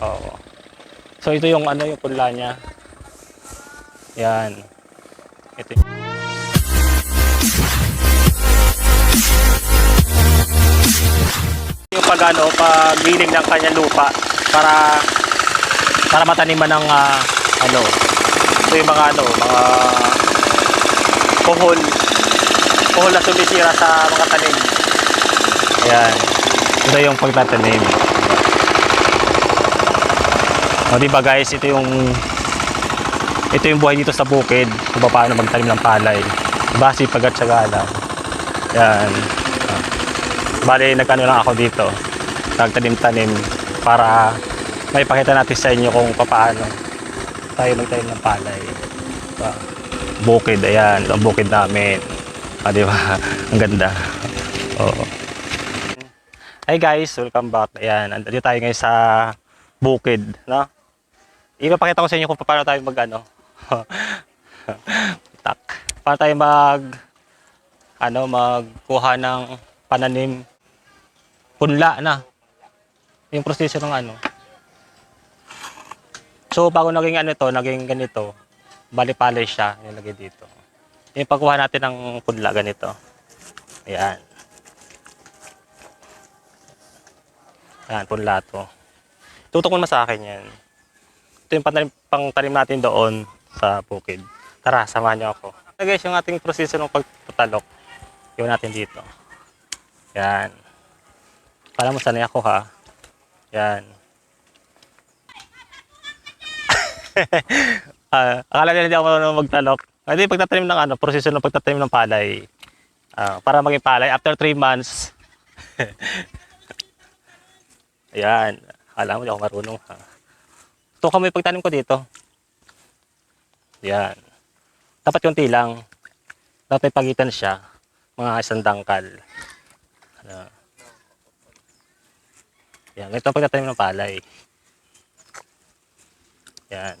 Oo. So ito yung ano yung punla niya. Yan. Ito. Yung pag ano, pagliling ng kanyang lupa para para mataniman ng ah, ano. Ito yung mga ano, mga puhol. Puhol na sumisira sa mga tanim. Ayan. Ito yung pagtatanim. O di ba guys, ito yung ito yung buhay dito sa bukid kung paano magtanim ng palay. Base pag at syaga lang. Yan. Bali, nag-ano lang ako dito. Nagtanim-tanim para may pakita natin sa inyo kung paano tayo magtanim ng palay. Ah, Bukid, ayan. Ang bukid namin. Ah, di ba? Ang ganda. Oo. Hi guys, welcome back. Ayan, andito tayo ngayon sa bukid, no? Ipapakita ko sa inyo kung paano tayo mag ano. tak. Paano tayo mag ano, magkuha ng pananim punla na. Yung proseso ng ano. So, bago naging ano to, naging ganito, bali-palay siya, nilagay dito. Yung pagkuha natin ng punla, ganito. Ayan. Ayan, punla to. Tutok mo sa akin yan. Ito yung pang, pang tanim natin doon sa bukid. Tara, samahan niyo ako. Ito guys, yung ating proseso ng pagtatalok. Iwan natin dito. Yan. Para mo sanay ako ha. Yan. Ah, akala nila hindi ako marunong magtalok. Ah, Hindi, pagtatanim ng ano, proseso ng pagtatanim ng palay. Ah, para maging palay, after 3 months, Ayan. Alam mo, di ako marunong ha. Ito kami pagtanim ko dito. Ayan. Dapat konti lang. Dapat may pagitan siya. Mga isang dangkal. Ano. Ayan. Ito ang pagtatanim ng palay. Ayan.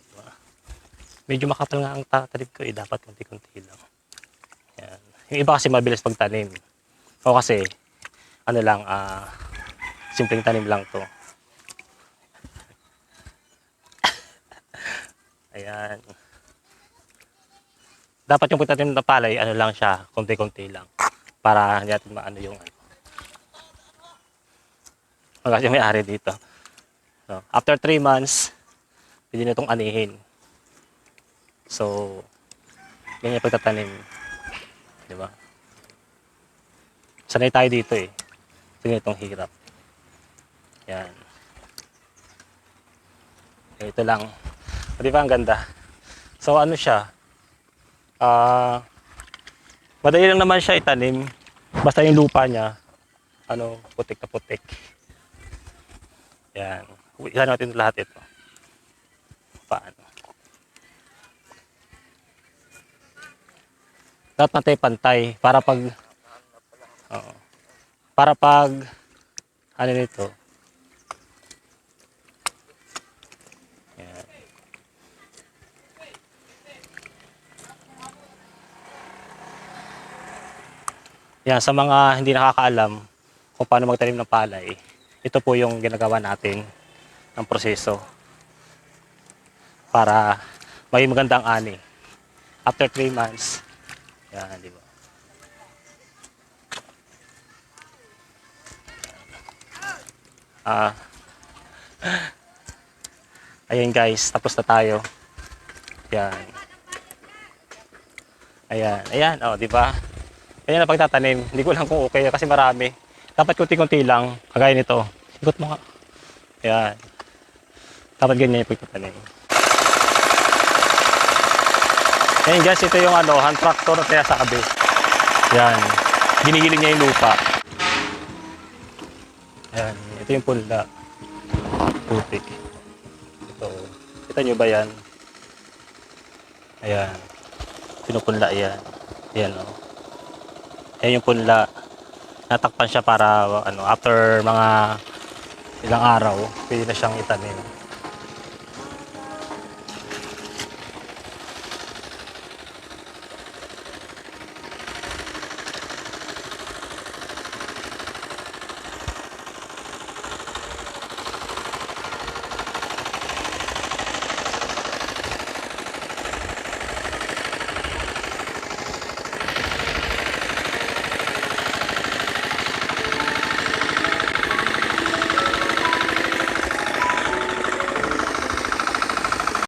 Medyo makapal nga ang tatanim ko eh. Dapat konti-konti lang. Ayan. Yung iba kasi mabilis pagtanim. O kasi, ano lang, ah, simpleng tanim lang to. Ayan. Dapat yung pagtanim ng palay, ano lang siya, konti-konti lang. Para hindi natin maano yung ano. Kasi may ari dito. So, after 3 months, pwede na itong anihin. So, ganyan pagtatanim. Di ba? Sanay tayo dito eh. Tingnan itong hirap. Yan. Ito lang. Di ba ang ganda? So ano siya? Ah, madali lang naman siya itanim. Basta yung lupa niya, ano, putik na putik. Yan. Isa natin lahat ito. Paano? Dapat pantay-pantay para pag Oo. Para pag ano nito? Yan, sa mga hindi nakakaalam kung paano magtanim ng palay, ito po yung ginagawa natin ng proseso para may magandang ani. After 3 months, yan, di ba? Ah. Ayan guys, tapos na tayo. Yan. Ayan, ayan, oh, di ba? Ayan ang pagtatanim. Hindi ko lang kung okay kasi marami. Dapat kunti-kunti lang, kagaya nito. Ikot mo nga. Ayan. Dapat ganyan yung pagtatanim. Ayan guys, ito yung ano, hand tractor na kaya sa kabi. Yan. Ginigiling niya yung lupa. Ayan, ito yung pulda. Putik. Ito. Kita nyo ba yan? Ayan. Pinupunla yan. Ayan o. Ayan yung punla. Natakpan siya para ano, after mga ilang araw, pwede na siyang itanim.